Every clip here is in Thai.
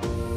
แ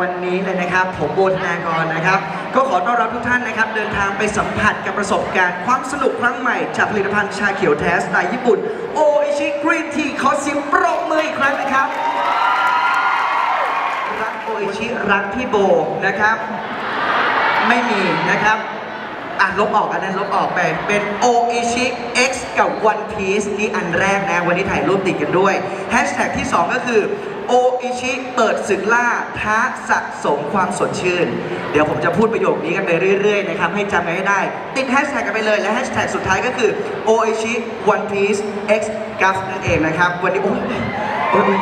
วันนี้เลยนะครับ ผมโบธนากรนะครับ ก็ขอต้อนรับทุกท่านนะครับ เดินทางไปสัมผัสกับประสบการณ์ความสนุกครั้งใหม่ จากผลิตภัณฑ์ชาเขียวแท้สไตล์ญี่ปุ่นโออิชิกรีนทีขอเสียงปรบมืออีกครั้งนะครับ รักโออิชิรักพี่โบนะครับ ไม่มีนะครับ อะลบออกอันนั้นลบออกไปเป็น o i c h i X กับ One Piece นี่อันแรกนะ วันนี้ถ่ายรูปติดกันด้วยแฮชแท็กที่ 2 ก็คือ o i c h i เปิดศึกล่าท้าสะสมความสดชื่น เดี๋ยวผมจะพูดประโยคนี้กันไปเรื่อยๆนะครับ ให้จำกันให้ได้ ติดแฮชแท็กกันไปเลย และแฮชแท็กสุดท้ายก็คือ o i c h i One Piece X g u f นั่นเองนะครับ วันนี้โอ้ย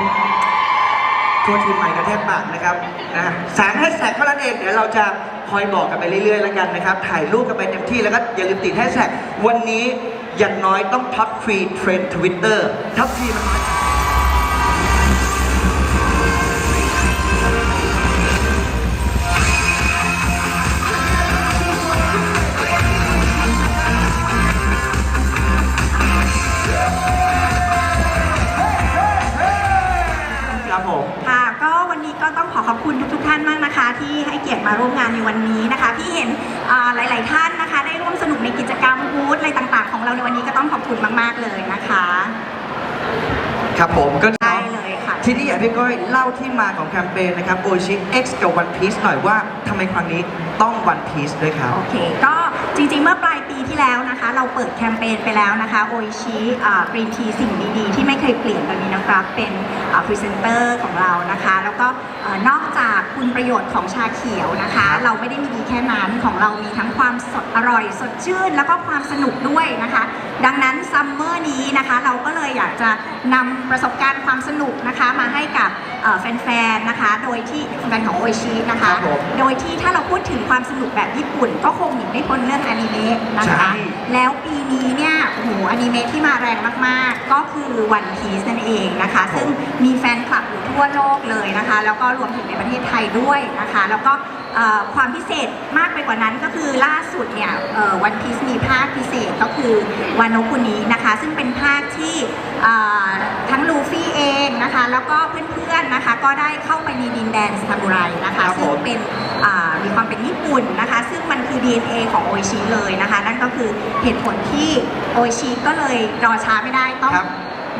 ทั่วทีมใหม่กระเทศปากนะครับนะสามแฮชแท็กเท่านั้นเองเดี๋ยวเราจะคอยบอกกันไปเรื่อยๆแล้วกันนะครับถ่ายรูปกันไปเต็มที่แล้วก็อย่าลืมติดแฮชแท็กวันนี้อย่างน้อยต้องท็อปฟรีเทรนด์ทวิตเตอร์ท็อปฟรีมัน ครับผม ค่ะ ก็วันนี้ก็ต้องขอขอบคุณทุกๆท่านมากนะคะ ที่ให้เกียรติมาร่วมงานในวันนี้นะคะพี่เห็นอ่าหลาย ๆ ท่านนะคะ ได้ร่วมสนุกในกิจกรรมบูธอะไรต่างๆ ของเราในวันนี้ก็ต้องขอบคุณมากๆเลยนะคะครับผมก็ได้เลยค่ะทีนี้อยากให้พี่ก้อยเล่าที่มาของแคมเปญนะครับโอชิ X กับ One Piece หน่อยว่าทำไมครั้งนี้ต้อง One Piece ด้วยครับ โอเค ก็ จริงๆ เมื่อปลายปีที่แล้วนะคะ เราเปิดแคมเปญไปแล้วนะคะโออิชิกรีนทีสิ่งดีๆ ที่ไม่เคยเปลี่ยนตอนนี้นะครับเป็นพรีเซนเตอร์ของเรานะคะ แล้วก็เอ่อนอกจากคุณประโยชน์ของชาเขียวนะคะ เราไม่ได้มีดีแค่นั้นของเรามีทั้งความสดอร่อยสดชื่น แล้วก็ความสนุกด้วยนะคะ ดังนั้นซัมเมอร์นี้นะคะเราก็เลยอยากจะนำประสบการณ์ความสนุกนะคะมาให้กับเอ่อแฟนๆนะคะ โดยที่แฟนของโออิชินะคะครับผมโดยที่ถ้าเราพูดถึงความสนุกแบบญี่ปุ่น ก็คงหนีไม่พ้นเรื่องอนิเมะนะใช่ คะ แล้วปีนี้เนี่ยโอ้โหอนิเมะที่มาแรงมาก ๆ ก็คือ One Piece นั่นเองนะคะ ซึ่งมีแฟนคลับอยู่ทั่วโลกเลยนะคะ แล้วก็รวมถึงในประเทศไทยด้วยนะคะ แล้วก็เอ่อ ความพิเศษมากไปกว่านั้นก็คือล่าสุดเนี่ยวันพีซมีภาคพิเศษก็คือวานโนคุนี้นะคะ ซึ่งเป็นภาคที่เอ่อทั้งลูฟี่เองนะคะ แล้วก็เพื่อนๆนะคะ ก็ได้เข้าไปในดินแดนซามูไรนะคะครับซึ่งผมเป็นอ่ามีความเป็นญี่ปุ่นนะคะ ซึ่งมันคือ DNA ของโออิชิเลยนะคะ นั่นก็คือเหตุผลที่โออิชิก็เลยรอช้าไม่ได้ต้องครับ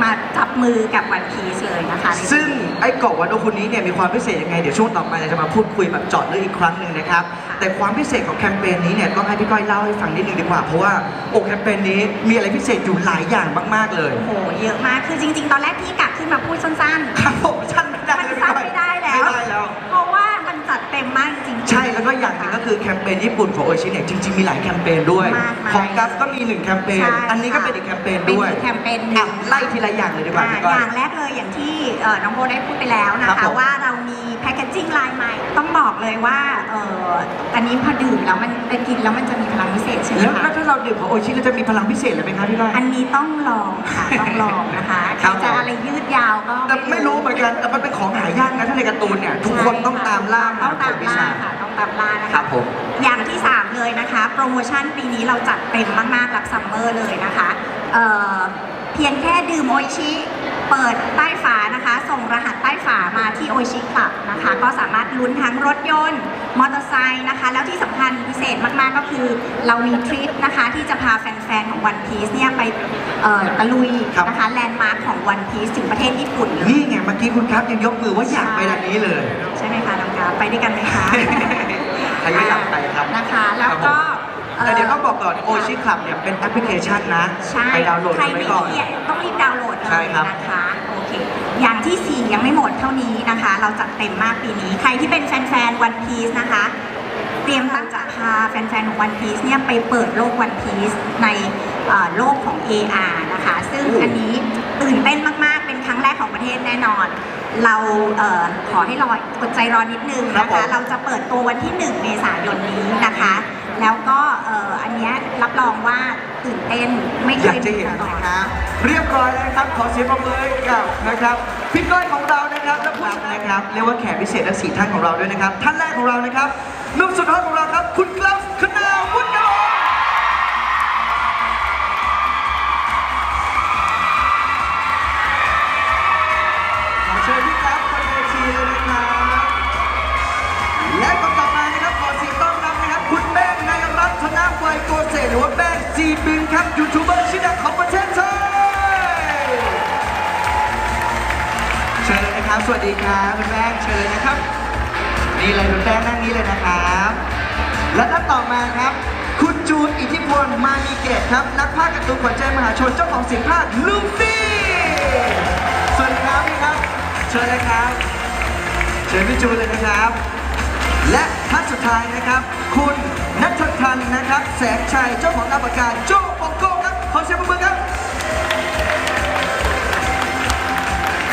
มาจับมือกับวันพีซเลยนะคะ ซึ่งไอ้เกาะวันโอคุนี้เนี่ยมีความพิเศษยังไง เดี๋ยวช่วงต่อไปเราจะมาพูดคุยแบบเจาะลึกอีกครั้งหนึ่งนะครับ แต่ความพิเศษของแคมเปญนี้เนี่ยต้องให้พี่ก้อยเล่าให้ฟังนิดนึงดีกว่า เพราะว่าโอ้แคมเปญนี้มีอะไรพิเศษอยู่หลายอย่างมาก ๆเลย โอ้โหเยอะมาก คือจริง ๆ ตอนแรกพี่กะขึ้นมาพูดสั้นครับผม เต็มมากจริงๆ ใช่แล้วก็อย่างหนึ่งก็คือแคมเปญญี่ปุ่นของโอชิเนี่ยจริงๆ มีหลายแคมเปญด้วย มากมายของกัฟก็มีหนึ่งแคมเปญใช่อันนี้ก็เป็นอีกแคมเปญด้วยเป็นอีกแคมเปญหนึ่ง อะไล่ทีละอย่างเลยดีกว่าอ่าพี่ก้ออย ย่างแรกเลยอย่างที่เอ่อน้องโบได้พูดไปแล้วนะครัคะบผมว่าเรามีแพคเกจจิ้งลายใหม่ต้อง บอกเลยว่าเอ่ออันนี้พอดื่มแล้วมันไปกินแล้วมันจะมีพลังพิเศษใช่ไหมแล้วคะถ้าเราดื่มของโอชิเราจะมีพลังพิเศษเลยไหมครับพี่ก้อย อันนี้ต้องลองค่ะต้องลองนะคะครับใครจะอะไรยืดยาวก็แต่ไม่รู้เหมือนกันแต่มันเป็นของหายากนะถ้าในการ์ตูนเนี่ยทุกคนต้องตามล่าหต้องตามผลวิล่าชาค่ะต้องตามล่านะครัคะบผมอย่างที่ 3 เลยนะคะ โปรโมชั่นปีนี้เราจัดเต็มมากๆรับซัมเมอร์เลยนะคะเอ่อเพียงแค่ดื่มโออิชิ เปิดใต้ฝานะคะ ส่งรหัสใต้ฝามาที่โออิชิคลับนะคะ ก็สามารถลุ้นทั้งรถยนต์ มอเตอร์ไซค์นะคะ แล้วที่สำคัญพิเศษมากๆก็คือเรามีทริปนะคะ ที่จะพาแฟน ๆ ของวันพีซเนี่ยไปเอ่อตะลุยครับนะคะแลนด์มาร์คของวันพีซถึงประเทศญี่ปุ่นเลยนี่ไงเมื่อกี้คุณครับยังยกมือว่าอยากไปทางนี้เลย ใช่ไหมคะน้องกราฟไปด้วยกันไหมคะ ใครไม่อยากไปครับ นะคะ แล้วก็ แต่เดี๋ยวต้องบอกก่อนโอชิคลับเนี่ยเป็นแอปพลิเคชันนะใช่ไปดาวน์โหลดใครกันไว้ไม่ก่อนมีต้องรีบดาวน์โหลดเลใช่ยครับ นะคะโอเคอย่างที่ 4 ยังไม่หมดเท่านี้นะคะ เราจัดเต็มมากปีนี้ ใครที่เป็นแฟนๆวันพีซนะคะ เตรียมตั้งจะพาแฟนๆของวันพีซเนี่ยไปเปิดโลกวันพีซในเอ่อโลกของ AR นะคะ ซึ่งอันนี้ตื่นเต้นมากๆ เป็นครั้งแรกของประเทศแน่นอน เราเออขอให้รออดใจรอนิดนึงครับนะผมคะเราจะเปิดตัววันที่ 1 เมษายนนี้นะคะ แล้วก็เอ่ออันเนี้ยรับรองว่าตื่นเต้นไม่เคอยายกจะเห็นมาก่อน นะครับเรียบร้อยแล้วนะครับ ขอเสียงปรบมือให้กับนะครับพี่ก้อยของเรานะครับและผู้ชมนะครับเรียกว่าแขกพิเศษทั้งสี่ท่านของเราด้วยนะครับ ท่านแรกของเรานะครับหนุ่มสุดฮอตของเราครับ คุณกลาฟคณ จีบินครับยูทูบเบอร์ชื่อดังของประเทศไทยเชิญเลยนะครับ สวัสดีครับคุณแป้งเชิญเลยนะครับ นี่เลยคุณแป้งนั่งนี้เลยนะครับ และท่านต่อมาครับ คุณจูนอิทธิพลมานีเกตครับ นักภาคการ์ตูนขวัญใจมหาชนเจ้าของเสียงภาคลูฟี่สวัสดีครับพี่ครับ เชิญเลยครับ เชิญพี่จูนเลยนะครับ และท่านสุดท้ายนะครับ คุณนัททันนะครับ แสงชัยเจ้าของนามปากกาโจ้ปองโก้ครับขอเสียงปรบมือครับ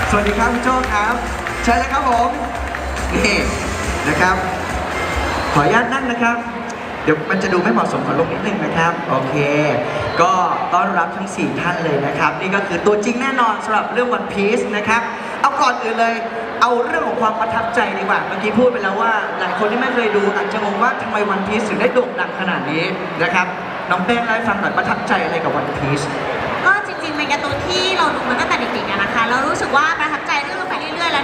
สวัสดีครับคุณโจ้ครับใช่เลยครับผมนี่นะครับ ขออนุญาตนั่งนะครับ เดี๋ยวมันจะดูไม่เหมาะสมขอลงนิดนึงนะครับ โอเค ก็ต้อนรับทั้ง 4 ท่านเลยนะครับ นี่ก็คือตัวจริงแน่นอนสำหรับเรื่อง One Piece นะครับ เอาก่อนอื่นเลย เอาเรื่องของความประทับใจดีกว่า เมื่อกี้พูดไปแล้วว่าหลายคนที่ไม่เคยดูอาจจะงงว่าทำไมวันพีซถึงได้โด่งดังขนาดนี้นะครับ น้องแป้งเล่าให้ฟังหน่อยประทับใจอะไรกับวันพีซ ก็จริงๆเป็นการ์ตูนที่เราดูมาตั้งแต่เด็กๆอะนะคะ เรารู้สึกว่าประทับ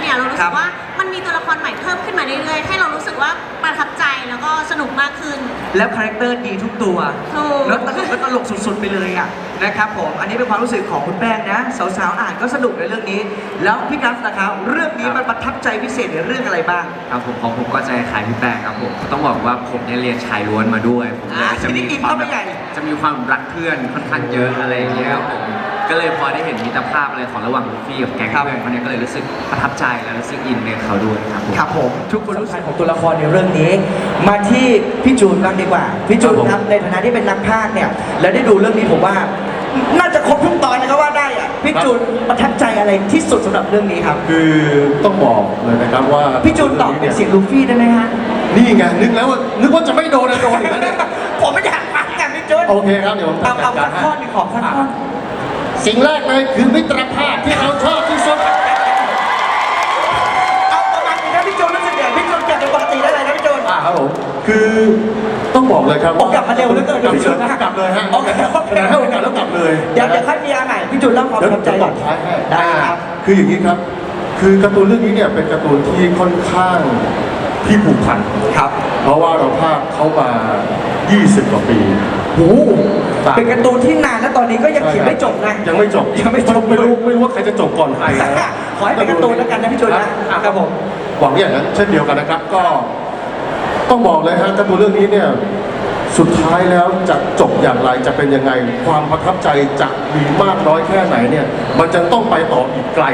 แล้วเนี่ยเรารู้ครัสึบ กว่ามันมีตัวละครใหม่เพิ่มขึ้นมาเรื่อยๆ ให้เรารู้สึกว่าประทับใจแล้วก็สนุกมากขึ้น แล้วคาแรคเตอร์ดีทุกตัวถูก แล้วตลกก็ตลกสุดๆไปเลยอะนะครับผม อันนี้เป็นความรู้สึกของคุณแป้งนะ สาวๆอ่านก็สนุกในเรื่องนี้ แล้วพี่กัฟนะครับเรื่องนี้มันประทับใจพิเศษในเรื่องอะไรบ้าง ครับผมของผมก็จะคล้ายพี่แป้งครับผมต้องบอกว่าผมเนี่ยเรียนชายล้วนมาด้วย ผมเลยอ่าจะมีทีนี้อินความเข้าไปแบบใหญ่ จะมีความรักเพื่อนค่อนข้างเยอะอะไรอย่างเงี้ยครับผม ก็เลยพอได้เห็นมิตรภาพอะไรของระหว่างลูฟี่กับแก๊งครับเพื่อนคนนี้ก็เลยรู้สึกประทับใจและรู้สึกอินในเขาด้วยครับผม ครับผมทุกคนรู้สึกของตัวละครในเรื่องนี้ มาที่พี่จูนบ้างดีกว่าพี่จูนครับผมครับในฐานะที่เป็นนักพากย์เนี่ยแล้วได้ดูเรื่องนี้ผมว่า น่าจะครบทุกตอนนะครับว่าได้อะพี่จูนประทับใจอะไรที่สุดสำหรับเรื่องนี้ครับ คือต้องบอกเลยนะครับว่าพี่จูนตอบเป็นเสียงลูฟี่ได้ไหมฮะนี่ไงนึกแล้วว่านึกว่าจะไม่โดนนะโดนอีกแล้วเนี่ยผมไม่อยากฟังอะพี่จูนโอเคครับเดี๋ยวผมเอาจัเอาดกาสัรกให้ข้อหนึ่งขอสักข้อ สิ่งแรกเลยคือมิตรภาพที่เราชอบที่สุด เอาประมาณนี้นะพี่จูนรู้สึกอย่างพี่จูนกลับเป็นปกติได้เลยนะพี่จูนอ่าครับผมคือต้องบอกเลยครับผมกลับมาเร็วเหลือเกินกลับพี่จูนเลยกลับเลยฮะโอเคโอเคให้โอกาสแล้วกลับเลยเดี๋ยวเดี๋ยวค่อยมีอะไรพี่จูนเล่าความประทับใจเดี๋ยวก่อนท้ายให้ได้ครับคืออย่างนี้ครับ คือการ์ตูนเรื่องนี้เนี่ยเป็นการ์ตูนที่ค่อนข้างที่ผูกพันครับ เพราะว่าเราภาคเขามา 20 กว่าปี โอ้โหเป็นการ์ตูนที่นานแล้วตอนนี้ก็ยังเขียนไม่จบนะ ยังไม่จบยังไม่จบไม่รู้ไม่รู้ว่าใครจะจบก่อนใครนะขอให้เป็นการ์ตูนแล้วกันนะพี่จูนนะอ่ครับผมหวังอย่างนั้นเช่นเดียวกันนะครับก็ ต้องบอกเลยฮะการ์ตูนเรื่องนี้เนี่ย สุดท้ายแล้วจะจบอย่างไรจะเป็นยังไง ความประทับใจจะมีมากน้อยแค่ไหนเนี่ยมันจะต้องไปต่ออีกไกล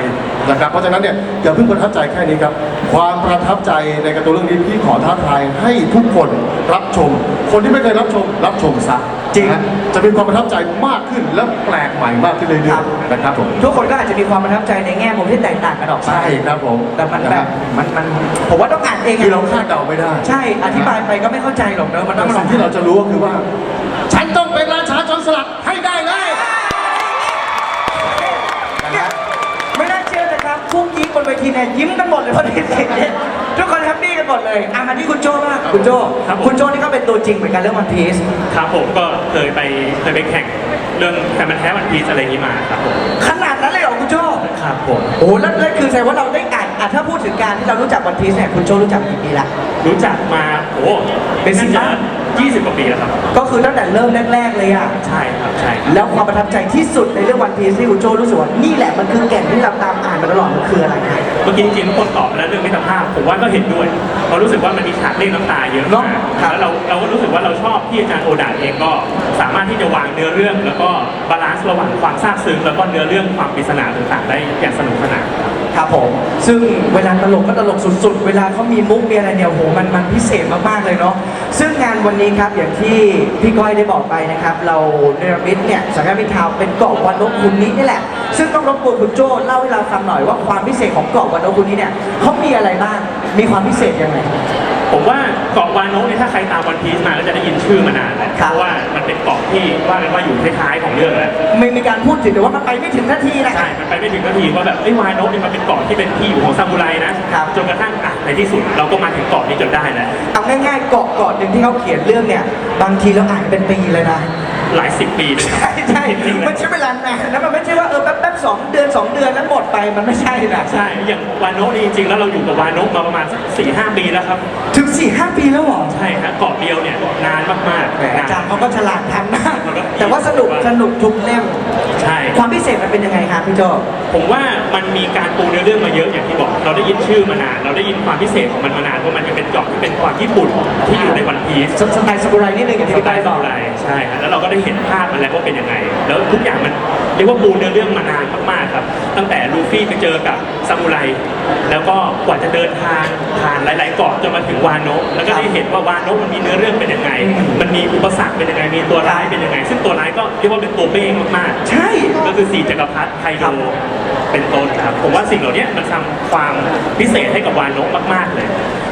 นะครับ เพราะฉะนั้นเนี่ยอย่าเพิ่งประทับใจแค่นี้ครับ ความประทับใจในการ์ตูนเรื่องนี้พี่ขอท้าทายให้ทุกคนรับชม คนที่ไม่เคยรับชมรับชมซะ จริง นะจะมีความประทับใจมากขึ้นและแปลกใหม่มากขึ้นเรื่อยๆนะครับผมทุกคนก็อาจจะมีความประทับใจในแง่มุมที่แตกต่างกันออกไปใช่ครับผมแต่มันนะแบครับบมันมันผมว่าต้องอ่านเองคืออะเราคาดเดาไม่ได้ใช่อธิบายไปก็ไม่เข้าใจหรอกเนอะมันแต่ต้องลอสิ่งงที่เราจะรู้ก็คือว่า ฉันต้องเป็นราชาจนสลัดให้ได้เลยเนี่ยไม่น่าเชื่อนะครับทุกยิ้มบนเวทีเนี่ยยิ้มกันหมดเลยพอดีเสร็จเนี่ย หมดเลยอะมาที่คุณโจ้บ้างคุณโจ้ครับผม คุณโจ้นี่ก็เป็นตัวจริงเหมือนกันเรื่องวันพีซครับผมก็เคยไปเคยไปแข่งเรื่องแฟนมันธุ์แท้วันพีซอะไรอย่างนี้มาครับผมขนาดนั้นเลยเหรอคุณโจ้ครับผม โอ้แล้วแล้วคือแสดงว่าเราได้อ่านอะถ้าพูดถึงการที่เรารู้จักวันพีซเนี่ยคุณโจ้รู้จักกี่ปีละ รู้จักมาโอ้เป็นสิบจะล้านยี่สิบกว่าปีแล้วครับ ก็คือตั้งแต่เริ่มแรก ๆ เลยอะ ใช่ครับใช่ครับแล้วความประทับใจที่สุดในเรื่องวันพีซที่คุณโจ้รู้สึกว่านี่แหละมันคือแก่นที่เราตามอ่าน มาตลอดมันคืออะไรนะเมื่อกี้จริงๆทุกคนตอบไปแล้วเรื่องมิตรภาพผมว่าก็เห็นด้วยเพราะรู้สึกว่ามันมีฉากเล่นน้ำตาเยอะเนอะมากครับ แล้วเราเราก็รู้สึกว่าเราชอบที่อาจารย์โอดาเองก็ สามารถที่จะวางเนื้อเรื่อง แล้วก็บาลานซ์ระหว่างความซาบซึ้งแล้วก็เนื้อเรื่องความปริศนาต่างๆ ได้อย่างสนุกสนานครับ ครับผม ซึ่งเวลาตลกก็ตลกสุดๆ เวลาเขามีมุกมีอะไรเนี่ยโอ้โหมันมันพิเศษมากๆเลยเนาะ ซึ่งงานวันนี้ครับอย่างที่พี่ก้อยได้บอกไปนะครับ เราเนรมิตเนี่ยสังกัดพิทาวเป็นเกาะวันนกคุณนี้นี่แหละ ซึ่งต้องรบกวนคุณโจ้เล่าให้เราฟังหน่อยว่าความพิเศษของเกาะวันนกคุณนี้เนี่ยเขามีอะไรบ้าง มีความพิเศษยังไง ผมว่าเกาะวานโนะเนี่ยถ้าใครตามวันพีซมาก็จะได้ยินชื่อมานานแล้วครับเพราะว่ามันเป็นเกาะที่ว่ากันว่าอยู่ท้ายๆของเรื่องแล้วไม่มีการพูดถึงแต่ว่ามันไปไม่ถึงนาทีนะ ใช่ มันไปไม่ถึงนาทีว่าแบบไอ้ยวายโนะเนี่ยมันเป็นเกาะที่เป็นที่อยู่ของซามูไรนะครับ จนกระทั่งอะในที่สุดเราก็มาถึงเกาะนี้จนได้แล้วเอาง่ายๆเกาะเกาะหนึ่งที่เขาเขียนเรื่องเนี่ย บางทีเราอ่านเป็นปีเลยนะ หลายสิบปีเลยครับ ใช่ใช่จริงๆมันนะใช้เวลานานแล้วมันไม่ใช่ว่าเออแป๊บๆ สองเดือนสองเดือนแล้วหมดไปมันไม่ใช่นะใช่ อย่างวานโนะนี่จริงๆ แล้วเราอยู่กับวานโนะมาประมาณสักสี่ห้าปีแล้วครับ ถึง4ี่ห้าปีแล้วเหรอใช่ครับเกาะเดียวเนี่ยนานมากๆแหมอาจารย์เขาก็ฉลาดทำมากมันก็แต่ว่าสนุกสนุกทุกเล่ม ใช่ ความพิเศษมันเป็นยังไงครับพี่โจ ผมว่ามันมีการปูเนื้อเรื่องมาเยอะอย่างที่บอก เราได้ยินชื่อมานาน เราได้ยินความพิเศษของมันมานานว่ามันจะเป็นเกาะที่เป็นความญี่ปุ่นที่อยู่ในวันพีซ สสไตล์ซามูไรนิดนึงอย่างที่สพี่ไตก้อยล์บซาอกมูไรใช่ครับแล้วเราก็ได้เห็นภาพมันแล้วว่าเป็นยังไง แล้วทุกอย่างมันเรียกว่าปูเนื้อเรื่องมานานมากๆครับ ตั้งแต่ลูฟี่ไปเจอกับซามูไร แล้วก็กว่าจะเดินทางผ่านหลาย ๆ เกาะจนมาถึงวานโนะแล้วก็ได้เห็นว่าวานโนะมันมีเนื้อเรื่องเป็นยังไง มันมีอุปสรรคเป็นยังไง มีตัวร้ายเป็นยังไง ซึ่งตัวร้ายก็เรียกว่าเป็นตัวเป้งมากๆใช่ ก็คือสี่จักรพรรดิไคโดเป็นต้นครับ ผมว่าสิ่งเหล่านี้มันทำความพิเศษให้กับวานโนะมากๆเลย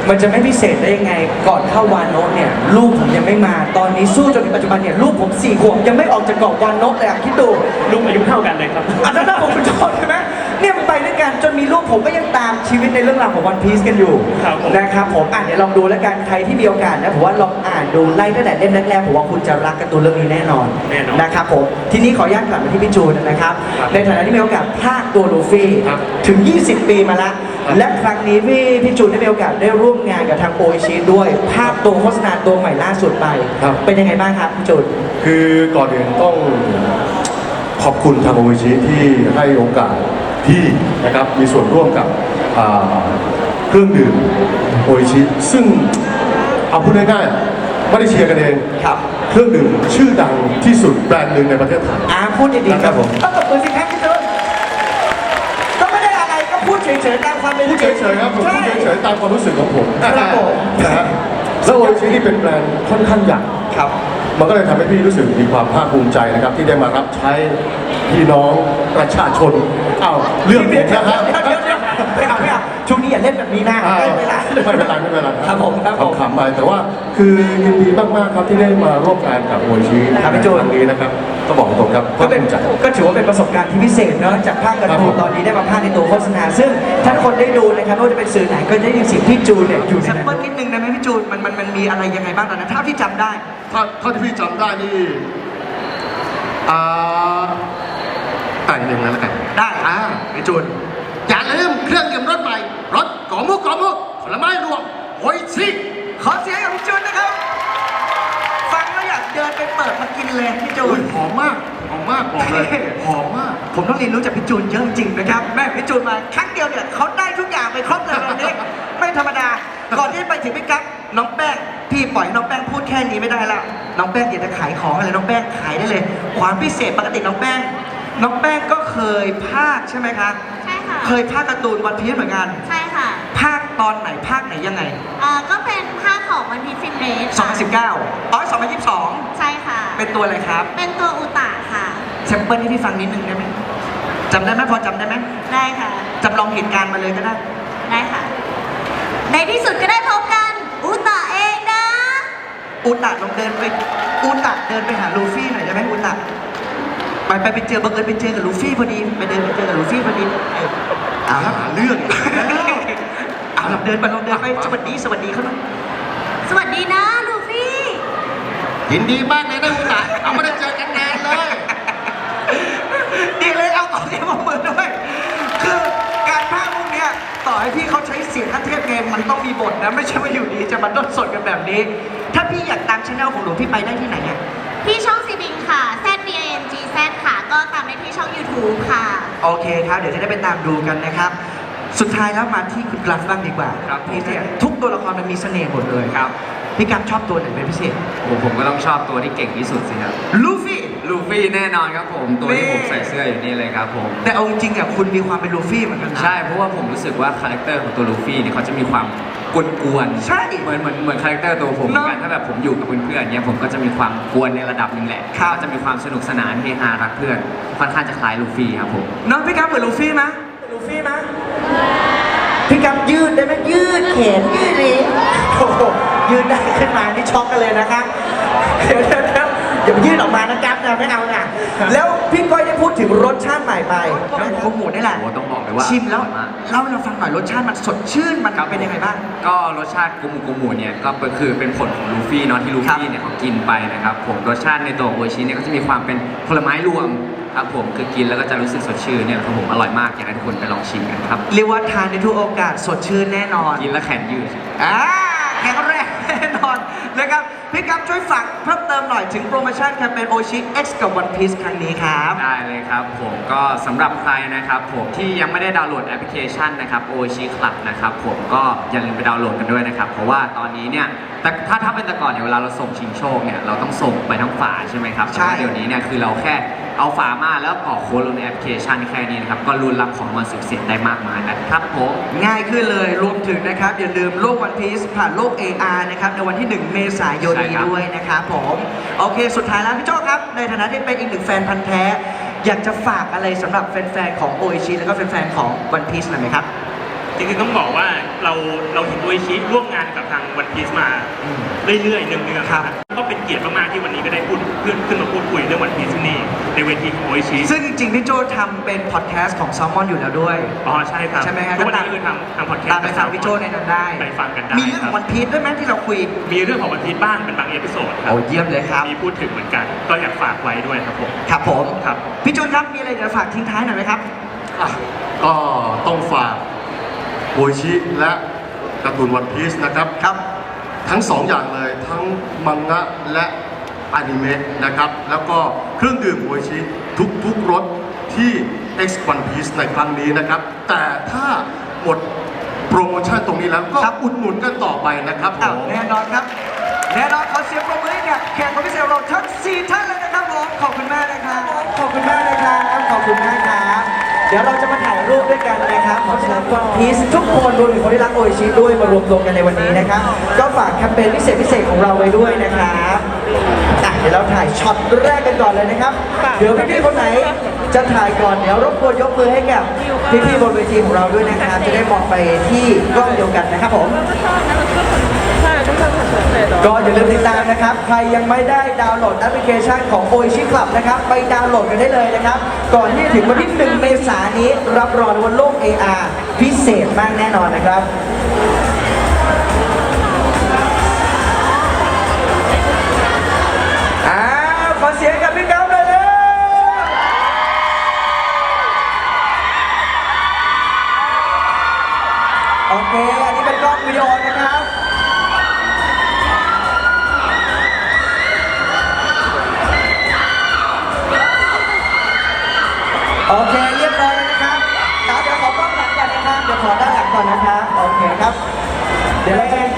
มันจะไม่พิเศษได้ยังไง ก่อนเข้าวานโนะเนี่ยลูกผมยังไม่มา ตอนนี้สู้จนถึงปัจจุบันเนี่ยลูกผมสี่ขวบยังไม่ออกจากเกาะวานโนะเลยอะคิดดู ลูกอายุเท่ากันเลยครับ อันนั้นนะผมเป็นโจทย์ใช่ไหม เนี่ยมันไปด้วยกันจนมีลูกผมก็ยังตามชีวิตในเรื่องราวของวันพีซกันอยู่ครับผม นะครับผมอ่านเดี๋ยวลองดูแล้วกันใครที่มีโอกาสนะผมว่าลองอ่านดูไล่ตั้งแต่เล่มแรกๆผมว่าคุณจะรักการ์ตูนเรื่องนี้แน่นอนแน่นอนนะครับผมทีนี้ขออนุญาตกลับมาที่พี่จูนนะครับ ครับในฐานะที่มีโอกาสพากย์ตัวลูฟี่ครับถึง 20 ปีมาแล้วและครั้งนี้พี่พี่จูนได้มีโอกาสได้ร่วมงานกับทางโอชิด้วย ภาพตัวโฆษณาตัวใหม่ล่าสุดไป ครับ เป็นยังไงบ้างครับพี่จูน คือก่อนอื่นต้องขอบคุณทางโอชิที่ให้โอกาส ที่นะครับมีส่วนร่วมกับอ่าเครื่องดื่มโอชิซึ่งเอาพูดง่ายๆไม่ได้เชียร์กันเองครับ เครื่องดื่มชื่อดังที่สุดแบรนด์หนึ่งในประเทศไทยอาพูดดีๆครับผมก็ตบมือสิครับพี่จูนก็ไม่ได้อะไรก็พูดเฉยๆตามความเป็นพูดเฉยๆครับผมพูดเฉยๆตามความรู้สึกของผมครับผมนะฮะแล้วโอชินี่เป็นแบรนด์ค่อนข้างใหญ่ครับมันก็เลยทำให้พี่รู้สึกมีความภาคภูมิใจนะครับ ที่ได้มารับใช้ พี่น้องประชาชนอ้าวเรื่องผมนะฮะเดี๋ยวเดี๋ยวเดี๋ยวไม่เอาไม่เอาช่วงนี้อย่าเล่นแบบนี้นะอ่าไม่เป็นไร ไม่เป็นไรไม่เป็นไรครับผมครับผมขำๆไปแต่ว่าคือยินดีมากๆครับที่ได้มาร่วมงานกับโอชิครับพี่โจครั้งนี้นะครับก็บอกตรงครับก็ภาคเป็นภูมิใจ ก็ถือว่าเป็นประสบการณ์ที่พิเศษเนอะจากภาคการ์ตูครับผนมตอนนี้ได้มาภาคในตัวโฆษณา ซึ่งถ้าคนได้ดูนะครับไม่ว่าจะเป็นสื่อไหนก็จะได้ยินเสียงพี่จูนเนี่ยอยู่ในนั้นนิดนึงได้ไหมพี่จูนมันมันมันมีอะไรยังไงบ้างตอนนั้นเท่าที่จำได้ ถ้าเท่าที่พี่จำได้นี่อ่า แต่งหนึ่งแล้วกันได้อ่าไอจูนอย่าลืมเครื่องดื่มรสใหม่รสกอมุกกอมุกผลไม้รวมโอยชิขอเสียงกับพี่จูนนะครับ ฟังแล้วอยากเดินไปเปิดมากินเลยพี่จูอุ้น ยหอมมากหอมมากบอกเลยหอมมาก ผมต้องเรียนรู้จากพี่จูนเยอะจริงๆนะครับ แม่พี่จูนมาครั้งเดียวเนี่ยเขาได้ทุกอย่างไปครบเลยวันนี้ ไม่ธรรมดา ก่อนที่จะไปถึงพี่กั๊กน้องแป้งพี่ปล่อยให้น้องแป้งพูดแค่นี้ไม่ได้แล้วน้องแป้งอยากจะขายของอะไรน้องแป้งขายได้เลย ความพิเศษปกติน้องแป้ง น้องแป้งก็เคยภาคใช่ไหมคะ ใช่ค่ะ เคยภาคการ์ตูนวันพีชเหมือนกัน ใช่ค่ะภาคตอนไหนภาคไหนยังไงอ่าก็เป็นภาคของวันพีฟินเรส2019อ๋อ2022 ใช่ค่ะ เป็นตัวอะไรครับเป็นตัวอุตะค่ะ แซมเปิลให้พี่ฟังนิดนึงได้ไหมจำได้ไหมพอจำได้ไหมได้ค่ะ จำลองเหตุการณ์มาเลยก็ได้ ได้ค่ะ ในที่สุดก็ได้พบกัน อุตะเองนะอูตะลองเดินไปอูตะเดินไปหาลูฟี่หน่อยได้ไหมอูตะ ไปไปไปเจอบังเอิญไปเจอกับลูฟี่พอดีไปเดินไปเจอกับลูฟี่พอดีเออเอาละหาเรื่องเอาละเดินไปลองเดินไปสวัสดีสวัสดีเขาหน่อยสวัสดีนะลูฟี่ ยินดีมากเลยนะอุตะเอาไม่ได้เจอกันนานเลยดีเลยเอาขอเสียงปรบมือด้วยคือการภาคพวกเนี้ยต่อให้พี่เขาใช้เสียงขั้นเทพเกมมันต้องมีบทนะไม่ใช่ว่าอยู่ดีจะมาต้นสดกันแบบนี้ ถ้าพี่อยากตามช anel ของหนูพี่ไปได้ที่ไหนอะ ที่ช่องซีบิงค่ะ Z B A N G Z ค่ะ ก็ตามได้ที่ช่ อง YouTube ค่ะ โอเคครับ เดี๋ยวจะได้ไปตามดูกันนะครับ สุดท้ายแล้วมาที่คุณกราฟบ้างดีกว่าครับ พี่เนี่ยทุกตัวละครมันมีเสน่ห์หมดเลยครับ พี่กราฟชอบตัวไหนเป็นพิเศษ โอ้ผมก็ต้องชอบตัวที่เก่งที่สุดสิครับลูฟี่ ลูฟี่แน่นอนครับผมตัวที่นี่ผมใส่เสื้ออยู่นี่เลยครับผมแต่เอาจริงๆอะคุณมีความเป็นลูฟี่เหมือนกันนะ ใช่เพราะว่าผมรู้สึกว่าคาแรคเตอร์ของตัวลูฟี่เนี่ยเขาจะมีความ กวนๆใช่เหมือนเหมือนเหมือนคาแรคเตอร์ตัวผมเหมือนกันเนอะถ้าแบบผมอยู่กับเพื่อนๆเนี่ยผมก็จะมีความกวนในระดับหนึ่งแหละครับ ก็จะมีความสนุกสนานเฮฮารักเพื่อนค่อนข้างจะคล้ายลูฟี่ครับผมน้องพี่กราฟเหมือนลูฟี่ไหมลูฟี่ไหมพี่กราฟยืดได้ไหมยืดแขนยืดเลยโอ้โหยืดได้ขึ้นมานี่ช็อกกันเลยนะครับเดี๋ยวเดี๋ยวเดี๋ยว อย่าไปยืดออกมานะกราฟนะไม่เอานะแล้วพี่ก้อยได้พูดถึงรสชาติใหม่ไปน้ำโคหมูนี่แหละโอ้ต้องบอกเลยว่าชิมแล้วอร่อยมาก เล่าให้เราฟังหน่อยรสชาติมันสดชื่นมันเป็นยังไงบ้าง ก็รสชาติกุมูกุมูเนี่ยก็คือเป็นผลของลูฟี่เนาะที่ลูฟี่เนี่ยเขากินไปนะครับผมรสชาติในตัวโออิชิเนี่ยก็จะมีความเป็นผลไม้รวมครับผมคือกินแล้วก็จะรู้สึกสดชื่นเนี่ยครับผมอร่อยมากอยากให้ทุกคนไปลองชิมกันครับเรียกว่าทานในทุกโอกาสสดชื่นแน่นอนกินแล้วแขนยืดอ่าแข็งแรงแน่นอนนะครับ พี่กั๊บช่วยฝากเพิ่มเติมหน่อยถึงโปรโมชั่นแคมเปญโอชิ X กับ One Piece ครั้งนี้ครับ ได้เลยครับผมก็สำหรับใครนะครับผมที่ยังไม่ได้ดาวน์โหลดแอปพลิเคชันนะครับโอชิคลับนะครับผมก็อย่าลืมไปดาวน์โหลดกันด้วยนะครับ เพราะว่าตอนนี้เนี่ยแต่ถ้าถ้าเป็นแต่ก่อนเนี่ยเวลาเราส่งชิงโชคเนี่ยเราต้องส่งไปทั้งฝาใช่ไหมครับใช่ แต่ว่าเดี๋ยวนี้เนี่ยคือเราแค่เอาฝามาแล้วกรอกโค้ดลงในแอปพลิเคชันแค่นี้นะครับก็รุนรับของรางวัลสุดเสียดได้มากมายนะครับผม ง่ายขึ้นเลยรวมถึงนะครับ อย่าลืมโลก One Piece ผ่านโลก AR นะครับ ในวันที่ 1 เมษายนใช่นี้ครับ ด้วยนะครับผมโอเค สุดท้ายแล้วพี่โจ้ครับ ในฐานะที่เป็นอีกหนึ่งแฟนพันธ์แท้ อยากจะฝากอะไรสำหรับแฟนๆของโอชิแล้วก็แฟนๆของวันพีชหน่อยไหมครับ จริงๆต้องบอกว่าเราเราเห็นโออิชิร่วมงานกับทางวันพีซมาอืมเรื่อยๆเนืองๆครับก็เป็นเกียรติมากๆที่วันนี้ก็ได้พูดขึ้นขึ้นมาพูดคุยเรื่องวันพีซที่นี่ในเวทีของโออิชิซึ่งจริงๆพี่โจทำเป็นพอดแคสต์ของ s ซ l m o n อยู่แล้วด้วย อ๋อใช่ครับใช่ไหมครับทุกวันนี้คือทำทำพอดแคสต์ตามไปฟังพี่โจในนั้นได้ไปฟังกันได้มีเรื่องคขรัอบง One Piece ด้วยไหมที่เราคุยมีเรื่องของวันพีซบ้างเป็นบางเอพิโซดครัโอ้เยี่ยมเลยครับมีพูดถึงเหมือนกัน ก็อยากฝากไว้ด้วยครับผมครับผมครับพี่จูนครับมีอะไรจะฝากทิ้งท้ายหน่อยไหมครับอะก็ต้องฝาก โอชิและการ์ตูนวันพีซนะครับครับ ทั้งสองอย่างเลยทั้งมังงะและอนิเมะนะครับ แล้วก็เครื่องดื่มโออิชิทุกทุกรสที่ X One Piece ในครั้งนี้นะครับ แต่ถ้าหมดโปรโมชั่นตรงนี้แล้วก็ครับอุดหนุนกันต่อไปนะครับผอ้าวมแน่นอนครับแน่นอนขอเสียงปรบมือให้กับแขกคนพิเศษของเราทั้ง4ท่านเลยนะครับผมขอบคุณมากนะครับขอบคุณมากนะครับขอบคุณมากครับ เดี๋ยวเราจะมาถ่ายรูปด้วยกันนะครับขอเชิญวันพีซทุกคนรวมถึงคนที่รักโออิชิด้วยมารวมตัวกันในวันนี้นะครับ ก็ฝากแคมเปญพิเศษพิเศษของเราไว้ด้วยนะครับอะเดี๋ยวเราถ่ายช็อตแรกกันก่อนเลยนะครับ เดี๋ยวพี่ๆคนไหนจะถ่ายก่อนเดี๋ยวรบกวนยกมือให้กับพี่ๆบนเวทีของเราด้วยนะครับ จะได้มองไปที่กล้องเดียวกันนะครับผม ก็อย่าลืมติดตามนะครับ ใครยังไม่ได้ดาวน์โหลดแอปพลิเคชันของโอชิคลับนะครับ ไปดาวน์โหลดกันได้เลยนะครับ ก่อนที่ถึงวันที่ 1 เมษายนนี้ รับรองว่าโลก AR พิเศษมากแน่นอนนะครับ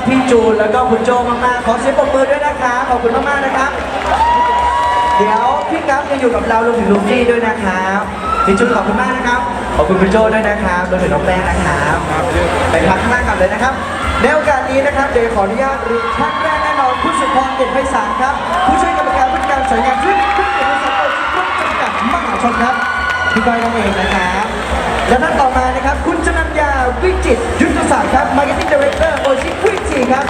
พี่จูนแล้วก็คุณโจมากๆ ขอเสียงปรบมือด้วยนะคะขอบคุณมากๆนะครับ เดี๋ยวพี่กัฟจะอยู่กับเรารวมถึงลูฟี่ด้วยนะครับพี่จูนขอบคุณมากนะครับ ขอบคุณคุณโจด้วยนะครับรวมถึงน้องแป้งนะครับไปพักข้างล่างกันเลยนะครับในโอกาสนี้นะครับเดี๋ยวขออนุญาตเรียนท่านแรกแน่นอนคุณสุพรเด่นไพศาลครับ ผู้ช่วยกรรมการผู้จัดการสายงานช่วยผู้เด่นไพศาลโอชิคุจำกัดมหาชนครับพี่ก้อยนั่นเองนะครับและท่านต่อมานะครับ คุณชนัญญาวิจิตยุทธศาสตร์ครับ Marketing Director โอชิคุ จิครับ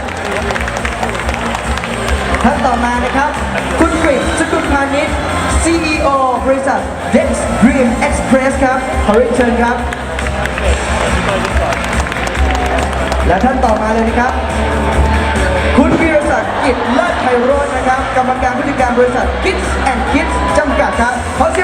ท่านต่อมานะครับ คุณกริสกุลพาณิชย์ CEO บริษัท Dex Dream Express ครับขอเรียนเชิญครับ และท่านต่อมาเลยนะครับ คุณวีรศักดิ์กิจเลิศไพโรจน์นะครับ กรรมการผู้จัดการบริษัท Kids and Kids จำกัดครับขอเสียง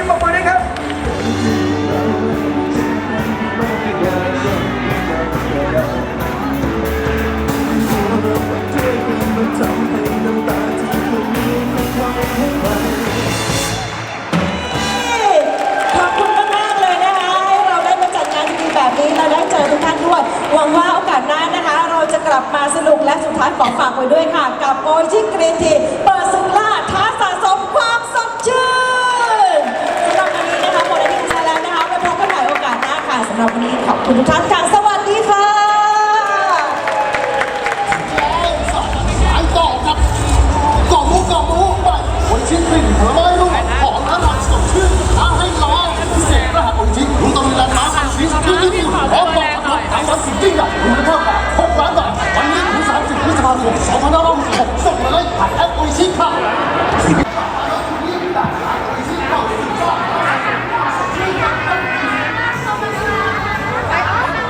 สุดท้ายขอฝากไว้ด้วยค่ะ กับโอชิกรีนทีเปิดศึกล่าท้าสะสมความสดชื่นสำหรับวันนี้นะคะหมดแล้วที่ใช้แล้วนะคะไว้พบกันใหม่โอกาสหน้าค่ะสำหรับวันนี้ขอบคุณทุกท่านค่ะสวัสดีค่ะขายต่อกับกล่องมูกล่องมูไปวันชิ้นกลิ่นผลไม้ลูกหอมอร่อยสดชื่นท้าให้ลองพิเศษรหัสวันชิ้นรู้ต้องมีราคาพันชีสที่นี่พร้อมบอกกับรถขายวันสุดยิ่งใหญ่มูลค่ากว่า6ล้านบาทวันนี้ 你怎么能够嚣张送你们来一块 mvp 看？